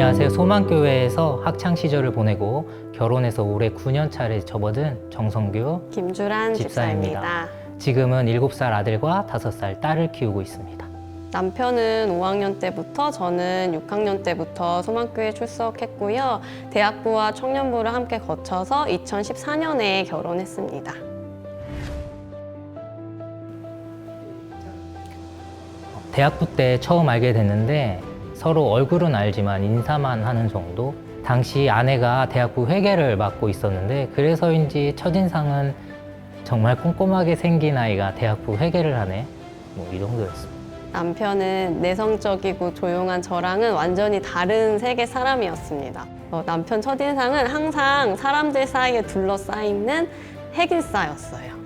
안녕하세요. 소망교회에서 학창 시절을 보내고 결혼해서 올해 9년 차를 접어든 정성규 김주란 집사입니다. 집사입니다. 지금은 7살 아들과 5살 딸을 키우고 있습니다. 남편은 5학년 때부터 저는 6학년 때부터 소망교회 출석했고요. 대학부와 청년부를 함께 거쳐서 2014년에 결혼했습니다. 대학부 때 처음 알게 됐는데 서로 얼굴은 알지만 인사만 하는 정도? 당시 아내가 대학부 회계를 맡고 있었는데 그래서인지 첫인상은 정말 꼼꼼하게 생긴 아이가 대학부 회계를 하네. 뭐 이 정도였습니다. 남편은 내성적이고 조용한 저랑은 완전히 다른 세계 사람이었습니다. 어, 남편 첫인상은 항상 사람들 사이에 둘러싸이는 핵일사였어요.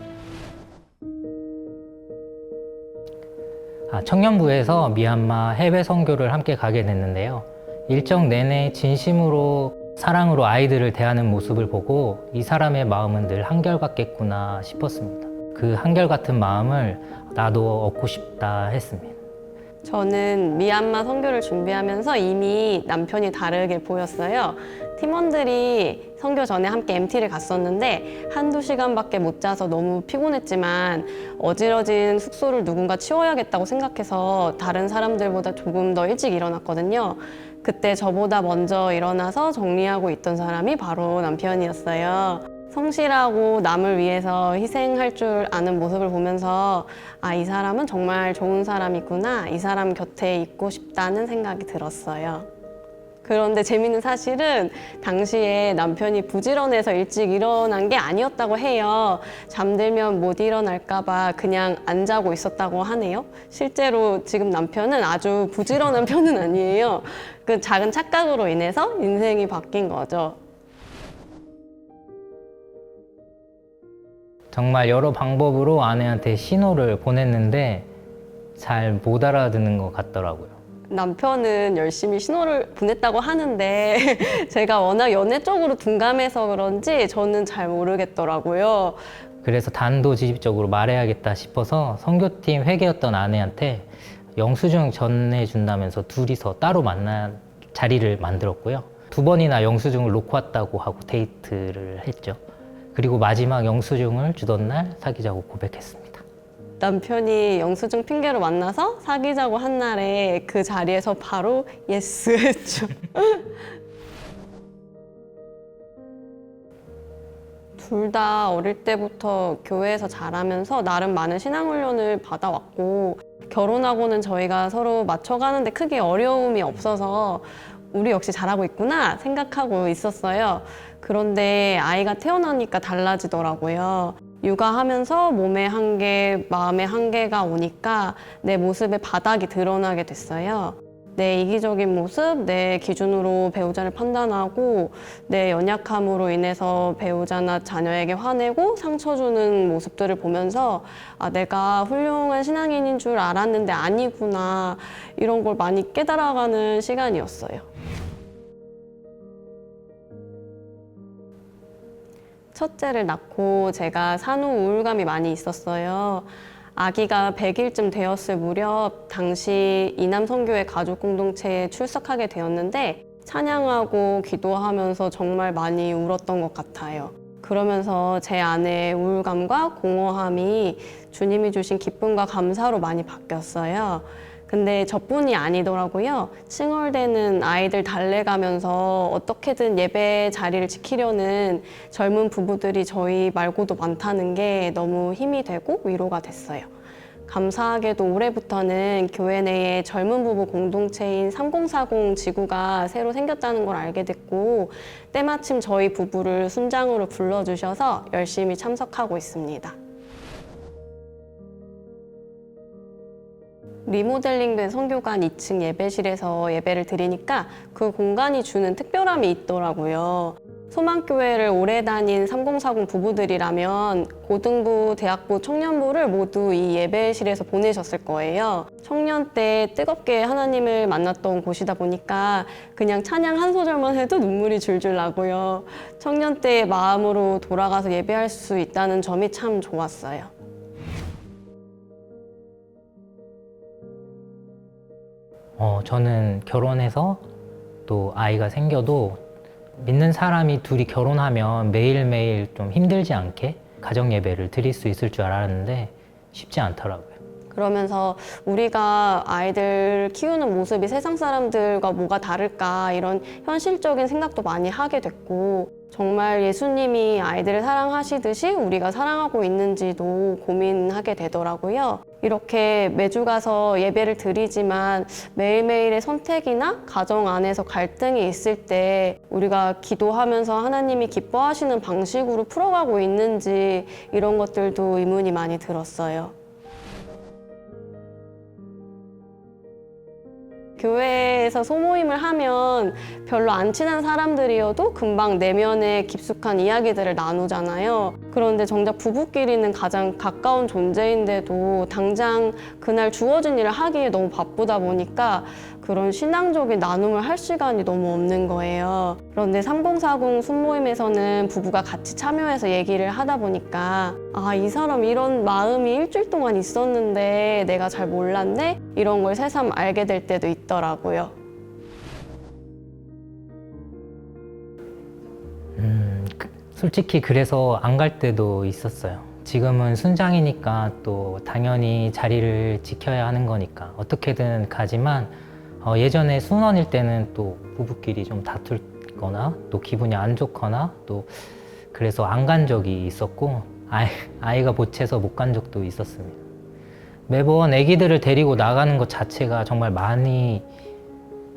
청년부에서 미얀마 해외 선교를 함께 가게 됐는데요. 일정 내내 진심으로 사랑으로 아이들을 대하는 모습을 보고 이 사람의 마음은 늘 한결같겠구나 싶었습니다. 그 한결같은 마음을 나도 얻고 싶다 했습니다. 저는 미얀마 선교를 준비하면서 이미 남편이 다르게 보였어요. 팀원들이 선교 전에 함께 MT를 갔었는데 한두 시간밖에 못 자서 너무 피곤했지만 어지러진 숙소를 누군가 치워야겠다고 생각해서 다른 사람들보다 조금 더 일찍 일어났거든요. 그때 저보다 먼저 일어나서 정리하고 있던 사람이 바로 남편이었어요. 성실하고 남을 위해서 희생할 줄 아는 모습을 보면서 아, 이 사람은 정말 좋은 사람이구나. 이 사람 곁에 있고 싶다는 생각이 들었어요. 그런데 재밌는 사실은 당시에 남편이 부지런해서 일찍 일어난 게 아니었다고 해요. 잠들면 못 일어날까봐 그냥 안 자고 있었다고 하네요. 실제로 지금 남편은 아주 부지런한 편은 아니에요. 그 작은 착각으로 인해서 인생이 바뀐 거죠. 정말 여러 방법으로 아내한테 신호를 보냈는데 잘 못 알아듣는 것 같더라고요. 남편은 열심히 신호를 보냈다고 하는데 제가 워낙 연애 쪽으로 둔감해서 그런지 저는 잘 모르겠더라고요. 그래서 단도직입적으로 말해야겠다 싶어서 선교팀 회계였던 아내한테 영수증 전해준다면서 둘이서 따로 만난 자리를 만들었고요. 두 번이나 영수증을 놓고 왔다고 하고 데이트를 했죠. 그리고 마지막 영수증을 주던 날 사귀자고 고백했습니다. 남편이 영수증 핑계로 만나서 사귀자고 한 날에 그 자리에서 바로 예스 했죠. 둘 다 어릴 때부터 교회에서 자라면서 나름 많은 신앙훈련을 받아왔고 결혼하고는 저희가 서로 맞춰가는데 크게 어려움이 없어서 우리 역시 잘하고 있구나 생각하고 있었어요. 그런데 아이가 태어나니까 달라지더라고요. 육아하면서 몸의 한계, 마음의 한계가 오니까 내 모습의 바닥이 드러나게 됐어요. 내 이기적인 모습, 내 기준으로 배우자를 판단하고 내 연약함으로 인해서 배우자나 자녀에게 화내고 상처 주는 모습들을 보면서 아, 내가 훌륭한 신앙인인 줄 알았는데 아니구나 이런 걸 많이 깨달아가는 시간이었어요. 첫째를 낳고 제가 산후 우울감이 많이 있었어요. 아기가 100일쯤 되었을 무렵 당시 이남 선교회 가족 공동체에 출석하게 되었는데 찬양하고 기도하면서 정말 많이 울었던 것 같아요. 그러면서 제 안에 우울감과 공허함이 주님이 주신 기쁨과 감사로 많이 바뀌었어요. 근데 저뿐이 아니더라고요. 칭얼대는 아이들 달래가면서 어떻게든 예배 자리를 지키려는 젊은 부부들이 저희 말고도 많다는 게 너무 힘이 되고 위로가 됐어요. 감사하게도 올해부터는 교회 내에 젊은 부부 공동체인 3040 지구가 새로 생겼다는 걸 알게 됐고 때마침 저희 부부를 순장으로 불러주셔서 열심히 참석하고 있습니다. 리모델링된 성교관 2층 예배실에서 예배를 드리니까 그 공간이 주는 특별함이 있더라고요. 소망교회를 오래 다닌 3040 부부들이라면 고등부, 대학부, 청년부를 모두 이 예배실에서 보내셨을 거예요. 청년 때 뜨겁게 하나님을 만났던 곳이다 보니까 그냥 찬양 한 소절만 해도 눈물이 줄줄 나고요. 청년 때의 마음으로 돌아가서 예배할 수 있다는 점이 참 좋았어요. 어, 저는 결혼해서 또 아이가 생겨도 믿는 사람이 둘이 결혼하면 매일매일 좀 힘들지 않게 가정 예배를 드릴 수 있을 줄 알았는데 쉽지 않더라고요. 그러면서 우리가 아이들 키우는 모습이 세상 사람들과 뭐가 다를까 이런 현실적인 생각도 많이 하게 됐고 정말 예수님이 아이들을 사랑하시듯이 우리가 사랑하고 있는지도 고민하게 되더라고요. 이렇게 매주 가서 예배를 드리지만 매일매일의 선택이나 가정 안에서 갈등이 있을 때 우리가 기도하면서 하나님이 기뻐하시는 방식으로 풀어가고 있는지 이런 것들도 의문이 많이 들었어요. 교회에서 소모임을 하면 별로 안 친한 사람들이어도 금방 내면에 깊숙한 이야기들을 나누잖아요. 그런데 정작 부부끼리는 가장 가까운 존재인데도 당장 그날 주어진 일을 하기에 너무 바쁘다 보니까 그런 신앙적인 나눔을 할 시간이 너무 없는 거예요. 그런데 3040 순모임에서는 부부가 같이 참여해서 얘기를 하다 보니까 아, 이 사람 이런 마음이 일주일 동안 있었는데 내가 잘 몰랐네? 이런 걸 새삼 알게 될 때도 있더라고요. 음, 그- 솔직히 그래서 안 갈 때도 있었어요. 지금은 순장이니까 또 당연히 자리를 지켜야 하는 거니까 어떻게든 가지만 어, 예전에 순원일 때는 또 부부끼리 좀 다툴거나 또 기분이 안 좋거나 또 그래서 안 간 적이 있었고 아이, 아이가 보채서 못 간 적도 있었습니다. 매번 아기들을 데리고 나가는 것 자체가 정말 많이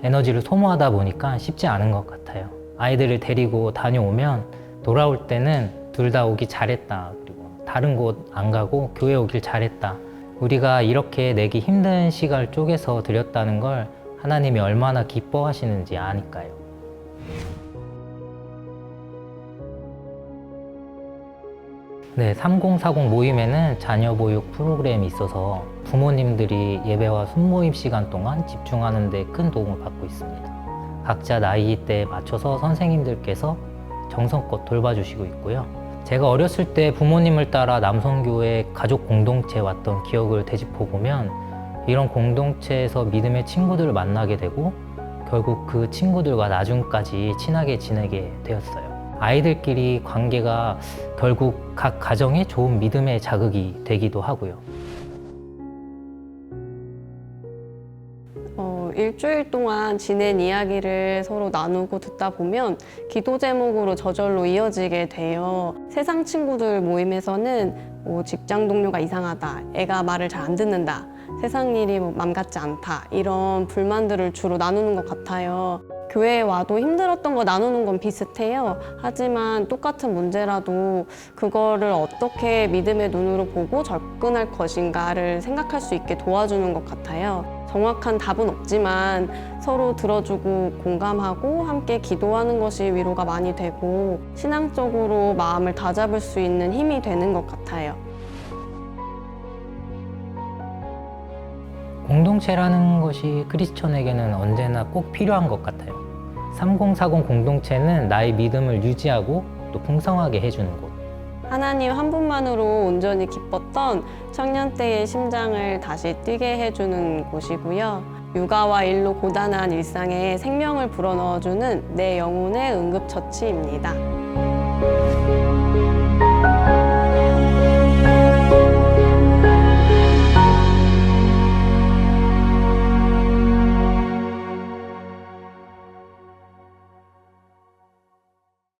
에너지를 소모하다 보니까 쉽지 않은 것 같아요. 아이들을 데리고 다녀오면 돌아올 때는 둘 다 오기 잘했다. 그리고 다른 곳 안 가고 교회 오길 잘했다. 우리가 이렇게 내기 힘든 시간을 쪼개서 드렸다는 걸 하나님이 얼마나 기뻐하시는지 아니까요. 네, 3040 모임에는 자녀 보육 프로그램이 있어서 부모님들이 예배와 순모임 시간 동안 집중하는 데 큰 도움을 받고 있습니다. 각자 나이대에 맞춰서 선생님들께서 정성껏 돌봐주시고 있고요. 제가 어렸을 때 부모님을 따라 남성교회 가족 공동체 왔던 기억을 되짚어 보면 이런 공동체에서 믿음의 친구들을 만나게 되고 결국 그 친구들과 나중까지 친하게 지내게 되었어요. 아이들끼리 관계가 결국 각 가정에 좋은 믿음의 자극이 되기도 하고요. 일주일 동안 지낸 이야기를 서로 나누고 듣다 보면 기도 제목으로 저절로 이어지게 돼요. 세상 친구들 모임에서는 뭐 직장 동료가 이상하다, 애가 말을 잘 안 듣는다, 세상 일이 뭐 맘 같지 않다 이런 불만들을 주로 나누는 것 같아요. 교회에 와도 힘들었던 거 나누는 건 비슷해요. 하지만 똑같은 문제라도 그거를 어떻게 믿음의 눈으로 보고 접근할 것인가를 생각할 수 있게 도와주는 것 같아요. 정확한 답은 없지만 서로 들어주고 공감하고 함께 기도하는 것이 위로가 많이 되고 신앙적으로 마음을 다잡을 수 있는 힘이 되는 것 같아요. 공동체라는 것이 크리스천에게는 언제나 꼭 필요한 것 같아요. 3040 공동체는 나의 믿음을 유지하고 또 풍성하게 해주는 곳. 하나님 한 분만으로 온전히 기뻤던 청년 때의 심장을 다시 뛰게 해주는 곳이고요. 육아와 일로 고단한 일상에 생명을 불어넣어주는 내 영혼의 응급처치입니다.